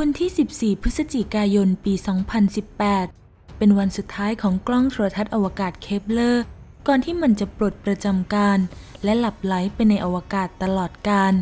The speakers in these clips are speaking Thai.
วันที่ 14 พฤศจิกายน ปี 2018 เป็นวันสุดท้ายของกล้องโทรทัศน์อวกาศเคปเลอร์ ก่อนที่มันจะปลดประจำการ และหลับไหลไปในอวกาศตลอดกาล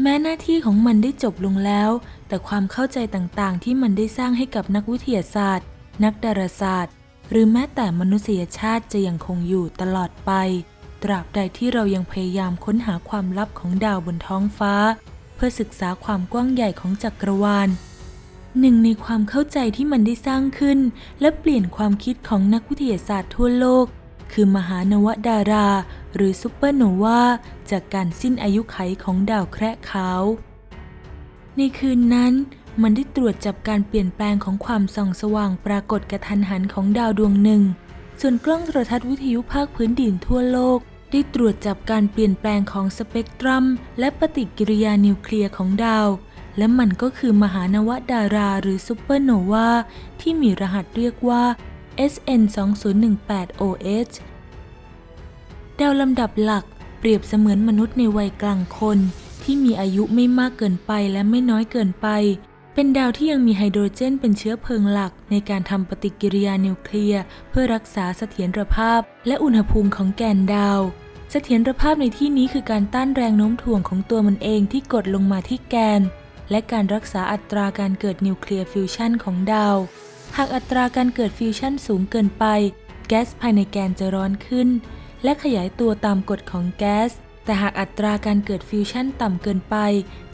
แม้หน้าที่ของมันได้จบลงแล้ว แต่ความเข้าใจต่างๆ ที่มันได้สร้างให้กับนักวิทยาศาสตร์ นักดาราศาสตร์ หรือแม้แต่มนุษยชาติจะยังคงอยู่ตลอดไป ตราบใดที่เรายังพยายามค้นหาความลับของดาวบนท้องฟ้า เพื่อศึกษาความกว้างใหญ่ของจักรวาล หนึ่งในความเข้าใจที่มันได้สร้างขึ้น และเปลี่ยนความคิดของนักวิทยาศาสตร์ทั่วโลก คือมหานวดารา หรือซูเปอร์โนวาจากการสิ้นอายุไขของดาวแคระขาว ในคืนนั้นมันได้ตรวจจับการเปลี่ยนแปลงของความส่องสว่างปรากฏกระทันหันของดาวดวงหนึ่ง ส่วนกล้องโทรทัศน์วิทยุภาคพื้นดินทั่วโลก ได้ตรวจจับการเปลี่ยนแปลงของสเปกตรัม และปฏิกิริยานิวเคลียร์ของดาว และมันก็คือมหานวดาราหรือซูเปอร์โนวาที่มีรหัสเรียกว่า SN 2018 OH ดาวลำดับหลักเปรียบเสมือนมนุษย์ในวัยกลางคน ที่มีอายุไม่มากเกินไปและไม่น้อยเกินไป เป็นดาวที่ยังมีไฮโดรเจนเป็นเชื้อเพลิงหลัก ในการทำปฏิกิริยานิวเคลียร์ เพื่อรักษาเสถียรภาพ และอุณหภูมิของแกนดาว เสถียรภาพในที่นี้คือการต้านแรงโน้มถ่วงของตัวมันเองที่กดลงมาที่แกน และการรักษาอัตราการเกิดนิวเคลียร์ฟิวชันของดาว หากอัตราการเกิดฟิวชันสูงเกินไป แก๊สภายในแกนจะร้อนขึ้น และขยายตัวตามกฎของแก๊ส แต่หากอัตราการเกิดฟิวชันต่ำเกินไป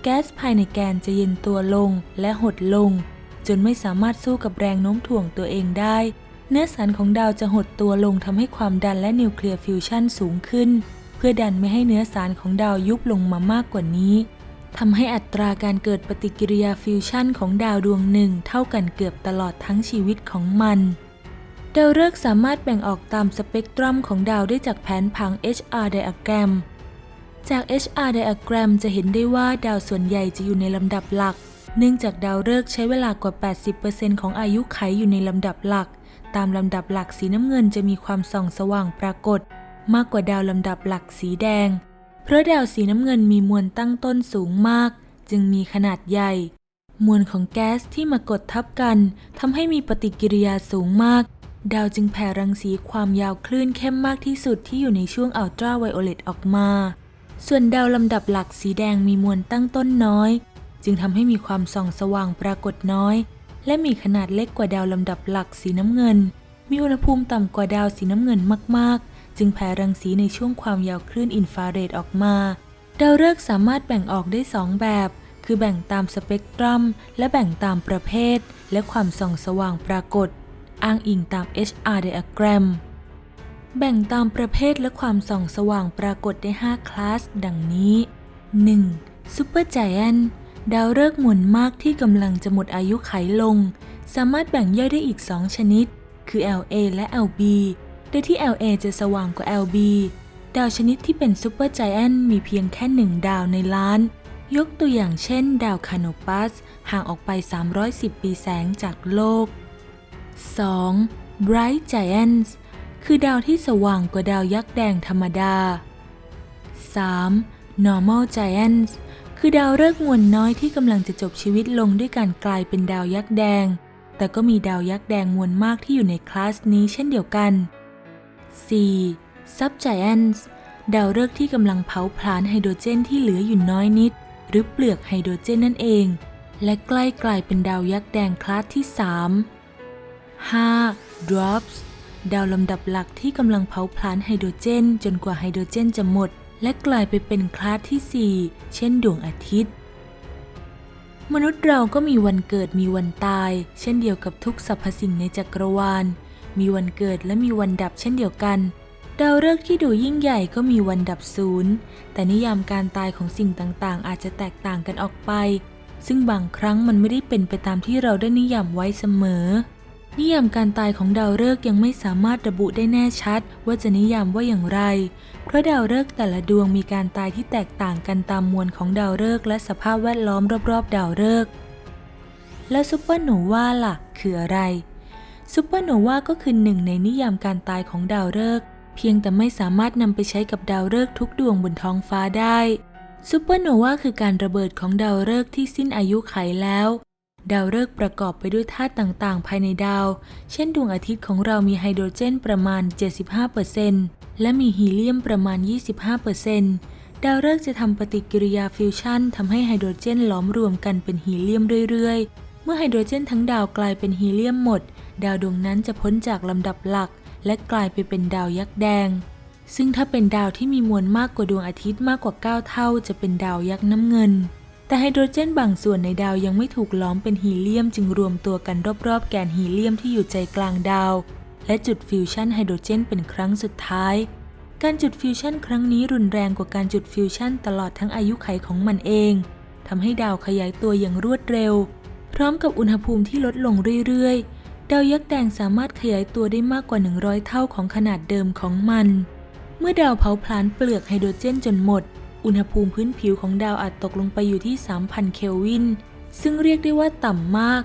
แก๊สภายในแกนจะเย็นตัวลงและหดลง จนไม่สามารถสู้กับแรงโน้มถ่วงตัวเองได้ เนื้อสันของดาวจะหดตัวลงทำให้ความดันและนิวเคลียร์ฟิวชันสูงขึ้น เพื่อดันไม่ให้เนื้อสารของดาวยุบลงมามากกว่านี้ ทำให้อัตราการเกิดปฏิกิริยาฟิวชันของดาวดวงหนึ่งเท่ากันเกือบตลอดทั้งชีวิตของมัน ดาวฤกษ์สามารถแบ่งออกตามสเปกตรัมของดาวได้จากแผนผัง HR diagram จาก HR diagram จะเห็นได้ว่าดาวส่วนใหญ่จะอยู่ในลำดับหลัก เนื่องจากดาวฤกษ์ใช้เวลากว่า 80%ของอายุไขอยู่ในลำดับหลัก ตามลำดับหลักสีน้ำเงินจะมีความส่องสว่างปรากฏ มากกว่าดาวลำดับหลักสีแดง ราะดาวสีน้ำเงินมีมวลตั้งต้นสูงมาก จึงมีขนาดใหญ่ มวลของแก๊สที่มากดทับกันทำให้มีปฏิกิริยาสูงมาก ดาวจึงแผ่รังสีความยาวคลื่นเข้มมากที่สุดที่อยู่ในช่วงอัลตราไวโอเลตออกมา ส่วนดาวลำดับหลักสีแดงมีมวลตั้งต้นน้อย จึงทำให้มีความส่องสว่างปรากฏน้อย และมีขนาดเล็กกว่าดาวลำดับหลักสีน้ำเงิน มีอุณหภูมิต่ำกว่าดาวสีน้ำเงินมากๆ จึงแผ่รังสีในช่วงความยาวคลื่นอินฟราเรดออกมา ดาวฤกษ์สามารถแบ่งออกได้สองแบบ คือแบ่งตามสเปกตรัม และแบ่งตามประเภท และความส่องสว่างปรากฏ อ้างอิงตาม HR diagram แบ่งตามประเภทและความส่องสว่างปรากฏได้ 5 คลาส ดังนี้ 1. Super Giant ดาวฤกษ์หมุนมากที่กำลังจะหมดอายุไขลง สามารถแบ่งย่อยได้อีก 2 ชนิด คือ LA และ LB โดยที่ LA จะสว่างกว่า LB ดาวชนิดที่เป็น Super Giant มีเพียงแค่หนึ่งดาวในล้าน ยกตัวอย่างเช่น ดาวคาโนปัส ห่างออกไป 310 ปีแสงจากโลก 2. Bright Giants คือดาวที่สว่างกว่าดาวยักษ์แดงธรรมดา 3. Normal Giants คือดาวฤกษ์มวลน้อยที่กำลังจะจบชีวิตลงด้วยการกลายเป็นดาวยักษ์แดง แต่ก็มีดาวยักษ์แดงมวลมากที่อยู่ในคลาสนี้เช่นเดียวกัน 4. Sub Giants ดาวฤกษ์ที่กำลังเผาผลาญไฮโดรเจนที่เหลืออยู่น้อยนิด หรือเปลือกไฮโดรเจนนั่นเอง และใกล้กลายเป็นดาวยักษ์แดงคลาสที่ 3 5. Drops ดาวลำดับหลักที่กำลังเผาผลาญไฮโดรเจน จนกว่าไฮโดรเจนจะหมด และกลายไปเป็นคลาสที่ 4 เช่นดวงอาทิตย์ มนุษย์เราก็มีวันเกิดมีวันตาย เช่นเดียวกับทุกสรรพสิ่งในจักรวาล มีวันเกิดและมีวันดับเช่นเดียวกัน ดาวฤกษ์ที่ดูยิ่งใหญ่ก็มีวันดับศูนย์ แต่นิยามการตายของสิ่งต่างๆ อาจจะแตกต่างกันออกไป ซึ่งบางครั้งมันไม่ได้เป็นไปตามที่เราได้นิยามไว้เสมอ นิยามการตายของดาวฤกษ์ยังไม่สามารถระบุได้แน่ชัด ว่าจะนิยามว่าอย่างไร เพราะดาวฤกษ์แต่ละดวงมีการตายที่แตกต่างกันตามมวลของดาวฤกษ์และสภาพแวดล้อมรอบๆ ดาวฤกษ์แล้วซูเปอร์โนวาล่ะ คืออะไร ซูเปอร์โนวาก็คือหนึ่งในนิยามการตายของดาวฤกษ์เพียงแต่ไม่สามารถนำไปใช้กับดาวฤกษ์ทุกดวงบนท้องฟ้าได้ซูเปอร์โนวาคือการระเบิดของดาวฤกษ์ที่สิ้นอายุไขแล้ว ดาวฤกษ์ประกอบไปด้วยธาตุต่างๆ ภายในดาว เช่นดวงอาทิตย์ของเรามีไฮโดรเจนประมาณ 75%และมีฮีเลียมประมาณ 25%ดาวฤกษ์จะทำปฏิกิริยาฟิวชั่นทำให้ไฮโดรเจนหลอมรวมกันเป็นฮีเลียมเรื่อยๆ เมื่อไฮโดรเจนทั้งดาวกลายเป็นฮีเลียมหมด ดาวดวงนั้นจะพ้นจากลำดับหลัก และกลายไปเป็นดาวยักษ์แดง ซึ่งถ้าเป็นดาวที่มีมวลมากกว่าดวงอาทิตย์มากกว่า 9 เท่า จะเป็นดาวยักษ์น้ำเงิน แต่ไฮโดรเจนบางส่วนในดาวยังไม่ถูกล้อมเป็นฮีเลียมจึงรวมตัวกันรอบๆ แกนฮีเลียมที่อยู่ใจกลางดาว และจุดฟิวชั่นไฮโดรเจนเป็นครั้งสุดท้ายการจุดฟิวชั่นครั้งนี้รุนแรงกว่าการจุดฟิวชั่นตลอดทั้งอายุไขของมันเองทำให้ดาวขยายตัวอย่างรวดเร็ว พร้อมกับอุณหภูมิที่ลดลงเรื่อยๆ ดาวยักษ์แดงสามารถขยายตัวได้มากกว่า 100 เท่าของขนาดเดิมของมัน เมื่อดาวเผาผลาญเปลือกไฮโดรเจนจนหมด อุณหภูมิพื้นผิวของดาวอาจตกลงไปอยู่ที่ 3,000 เคลวิน ซึ่งเรียกได้ว่าต่ำมาก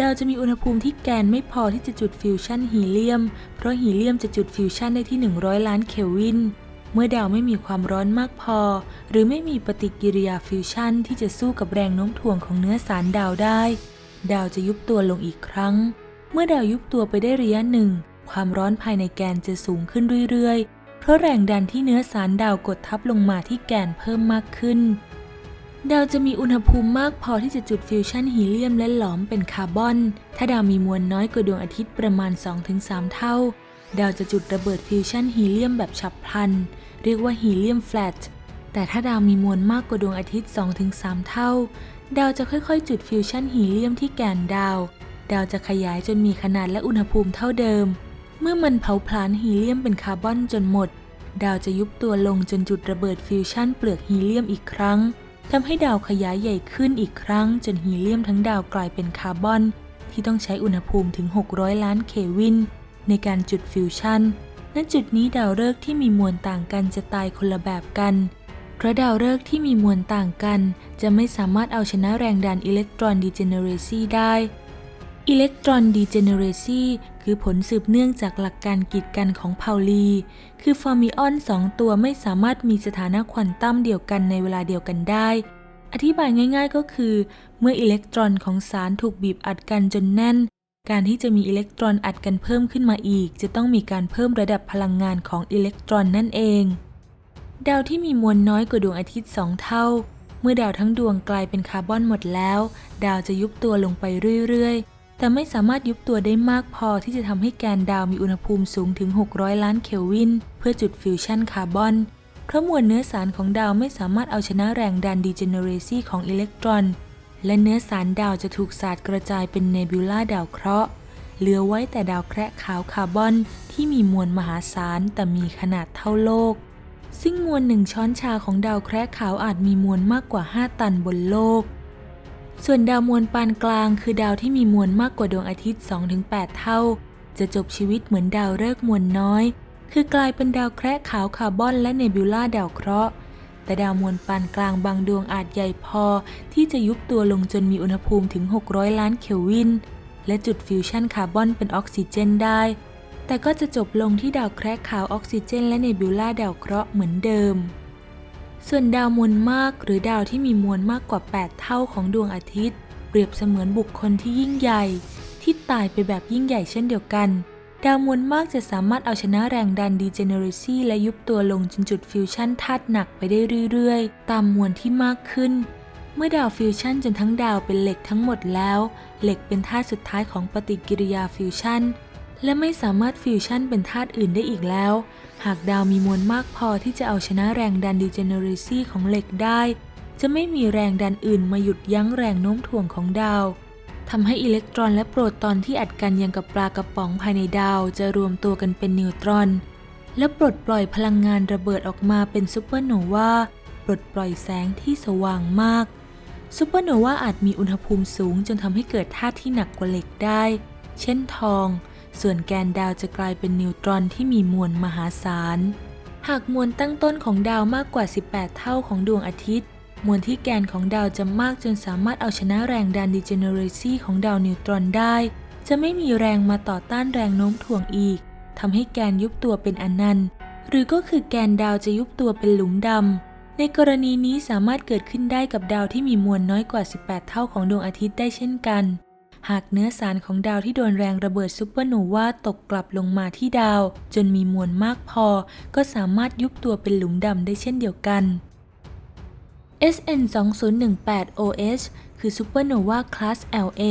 ดาวจะมีอุณหภูมิที่แกนไม่พอที่จะจุดฟิวชั่นฮีเลียม เพราะฮีเลียมจะจุดฟิวชั่นได้ที่ 100 ล้านเคลวิน เมื่อดาวไม่มีความร้อนมากพอ หรือไม่มีปฏิกิริยาฟิวชั่นที่จะสู้กับแรงโน้มถ่วงของเนื้อสารดาวได้ ดาวจะยุบตัวลงอีกครั้ง เมื่อดาวยุบตัวไปได้ระยะหนึ่ง ความร้อนภายในแกนจะสูงขึ้นเรื่อยๆ เพราะแรงดันที่เนื้อสารดาวกดทับลงมาที่แกนเพิ่มมากขึ้น ดาวจะมีอุณหภูมิมากพอที่จะจุดฟิวชั่นฮีเลียมและหลอมเป็นคาร์บอน ถ้าดาวมีมวลน้อยกว่าดวงอาทิตย์ประมาณ 2-3 เท่า ดาวจะจุดระเบิดฟิวชั่นฮีเลียมแบบฉับพลัน เรียกว่าฮีเลียมแฟลตแต่ถ้าดาวมีมวลมากกว่าดวงอาทิตย์ 2-3 เท่า ดาวจะค่อยๆ จุดฟิวชั่นฮีเลียมที่แกนดาว ดาวจะขยายจนมีขนาดและอุณหภูมิเท่าเดิม เมื่อมันเผาผลาญฮีเลียมเป็นคาร์บอนจนหมด ดาวจะยุบตัวลงจนจุดระเบิดฟิวชั่นเปลือกฮีเลียมอีกครั้งทำให้ดาวขยายใหญ่ขึ้นอีกครั้ง จนฮีเลียมทั้งดาวกลายเป็นคาร์บอน ที่ต้องใช้อุณหภูมิถึง 600 ล้านเควิน ในการจุดฟิวชั่น ณ จุดนี้ดาวฤกษ์ที่มีมวลต่างกันจะตายคนละแบบกัน เพราะดาวฤกษ์ที่มีมวลต่างกัน จะไม่สามารถเอาชนะแรงดันอิเล็กตรอนดีเจเนเรซีได้ อิเล็กตรอนดีเจเนเรซีคือผลสืบเนื่องจากหลักการกีดกันของพาวลี คือฟอร์มิออนสองตัวไม่สามารถมีสถานะควอนตัมเดียวกันในเวลาเดียวกันได้ อธิบายง่ายๆก็คือ เมื่ออิเล็กตรอนของสารถูกบีบอัดกันจนแน่น การที่จะมีอิเล็กตรอนอัดกันเพิ่มขึ้นมาอีก จะต้องมีการเพิ่มระดับพลังงานของอิเล็กตรอนนั่นเอง ดาวที่มีมวลน้อยกว่าดวงอาทิตย์สองเท่า เมื่อดาวทั้งดวงกลายเป็นคาร์บอนหมดแล้ว ดาวจะยุบตัวลงไปเรื่อยๆ แต่ไม่สามารถยุบตัวได้มากพอที่จะทำให้แกนดาวมีอุณหภูมิสูงถึง 600 ล้านเคลวิน เพื่อจุดฟิวชั่นคาร์บอน เพราะมวลเนื้อสารของดาวไม่สามารถเอาชนะแรงดันดีเจเนเรซีของอิเล็กตรอน และเนื้อสารดาวจะถูกสาดกระจายเป็นเนบิวลาดาวเคราะห์ เหลือไว้แต่ดาวแคระขาวคาร์บอนที่มีมวลมหาศาลแต่มีขนาดเท่าโลก ซึ่งมวลหนึ่งช้อนชาของดาวแคระขาวอาจมีมวลมากกว่า 5 ตันบนโลก ส่วนดาวมวลปานกลางคือดาวที่มีมวลมากกว่าดวงอาทิตย์ 2-8 เท่า จะจบชีวิตเหมือนดาวฤกษ์มวลน้อย คือกลายเป็นดาวแคระขาวคาร์บอนและเนบิวลาดาวเคราะห์ แต่ดาวมวลปานกลางบางดวงอาจใหญ่พอ ที่จะยุบตัวลงจนมีอุณหภูมิถึง 600 ล้านเคลวิน และจุดฟิวชั่นคาร์บอนเป็นออกซิเจนได้ แต่ก็จะจบลงที่ดาวแคระขาวออกซิเจน และเนบิวลาดาวเคราะห์เหมือนเดิม ส่วนดาวมวลมากหรือดาวที่มีมวลมากกว่า 8 เท่าของดวงอาทิตย์ เปรียบเสมือนบุคคลที่ยิ่งใหญ่ ที่ตายไปแบบยิ่งใหญ่เช่นเดียวกัน ดาวมวลมากจะสามารถเอาชนะแรงดันดีเจเนเรซีและยุบตัวลงจนจุดฟิวชั่นธาตุหนักไปได้เรื่อยๆ ตามมวลที่มากขึ้น เมื่อดาวฟิวชั่นจนทั้งดาวเป็นเหล็กทั้งหมดแล้ว เหล็กเป็นธาตุสุดท้ายของปฏิกิริยาฟิวชั่นและไม่สามารถฟิวชั่นเป็นธาตุอื่นได้อีกแล้ว หากดาวมีมวลมากพอที่จะเอาชนะแรงดันดีเจเนเรซีของเหล็กได้ จะไม่มีแรงดันอื่นมาหยุดยั้งแรงโน้มถ่วงของดาวทำให้อิเล็กตรอนและโปรตอนที่อัดกันยังกับปลากระป๋องภายในดาว จะรวมตัวกันเป็นนิวตรอน และปลดปล่อยพลังงานระเบิดออกมาเป็นซูเปอร์โนวาปลดปล่อยแสงที่สว่างมากซูเปอร์โนวาอาจมีอุณหภูมิสูงจนทำให้เกิดธาตุที่หนักกว่าเหล็กได้ เช่นทอง ส่วนแกนดาวจะกลายเป็นนิวตรอนที่มีมวลมหาศาล หากมวลตั้งต้นของดาวมากกว่า 18 เท่าของดวงอาทิตย์ มวลที่แกนของดาวจะมากจนสามารถเอาชนะแรงดันดีเจเนเรซีของดาวนิวตรอนได้ จะไม่มีแรงมาต่อต้านแรงโน้มถ่วงอีกทำให้แกนยุบตัวเป็นอนันต์ หรือก็คือแกนดาวจะยุบตัวเป็นหลุมดำ ในกรณีนี้สามารถเกิดขึ้นได้กับดาวที่มีมวลน้อยกว่า 18 เท่าของดวงอาทิตย์ได้เช่นกัน หากเนื้อสารของดาวที่โดนแรงระเบิดซูเปอร์โนวาตกกลับลงมาที่ดาว จนมีมวลมากพอ ก็สามารถยุบตัวเป็นหลุมดำได้เช่นเดียวกัน SN 2018 OH คือซูเปอร์โนวาคลาส LA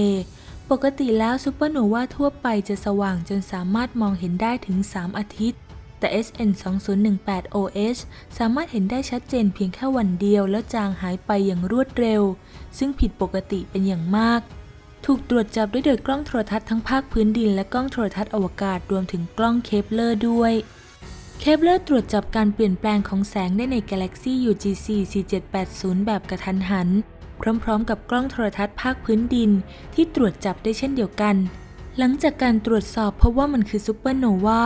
ปกติแล้วซูเปอร์โนวาทั่วไปจะสว่างจนสามารถมองเห็นได้ถึง 3 อาทิตย์ แต่ SN 2018 OH สามารถเห็นได้ชัดเจนเพียงแค่วันเดียวแล้วจางหายไปอย่างรวดเร็ว ซึ่งผิดปกติเป็นอย่างมาก ถูกตรวจจับด้โดยกล้องโทรทัศน์ทั้งภาคพื้นดินและกล้องโทรทัศน์อวกาศรวมถึงกล้องเคปเลอร์ด้วย เคปเลอร์ตรวจจับการเปลี่ยนแปลงของแสงได้ในกาแล็กซี UGC 4780 แบบกระทันหัน พร้อมๆ กับกล้องโทรทัศน์ภาคพื้นดิน ที่ตรวจจับได้เช่นเดียวกัน หลังจากการตรวจสอบพบว่ามันคือซูเปอร์โนวา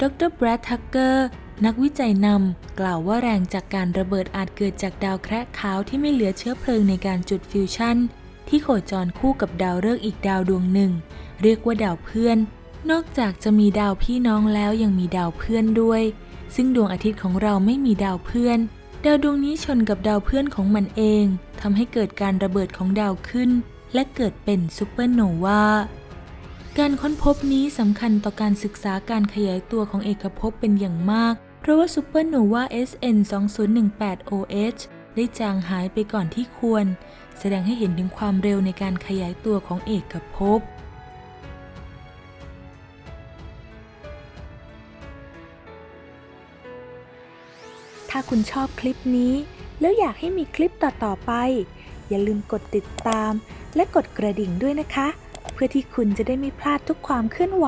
ดรแบรดทักเกอร์นักวิจัยนำกล่าวว่าแรงจากการระเบิดอาจเกิดจากดาวแคระขาวที่ไม่เหลือเชื้อเพลิงในการจุดฟิวชั่น ที่โคจรคู่กับดาวฤกษ์อีกดาวดวงหนึ่ง เรียกว่าดาวเพื่อน นอกจากจะมีดาวพี่น้องแล้วยังมีดาวเพื่อนด้วย ซึ่งดวงอาทิตย์ของเราไม่มีดาวเพื่อน ดาวดวงนี้ชนกับดาวเพื่อนของมันเองทำให้เกิดการระเบิดของดาวขึ้น และเกิดเป็นซูเปอร์โนวาการค้นพบนี้สำคัญต่อการศึกษาการขยายตัวของเอกภพเป็นอย่างมาก เพราะว่าซูเปอร์โนวา SN 2018 OH ได้จางหายไปก่อนที่ควร แสดงให้เห็นถึงความเร็วในการขยายตัวของเอกภพถ้าคุณชอบคลิปนี้ แล้วอยากให้มีคลิปต่อ ๆ ไป อย่าลืมกดติดตาม และกดกระดิ่งด้วยนะคะ เพื่อที่คุณจะได้ไม่พลาดทุกความเคลื่อนไหว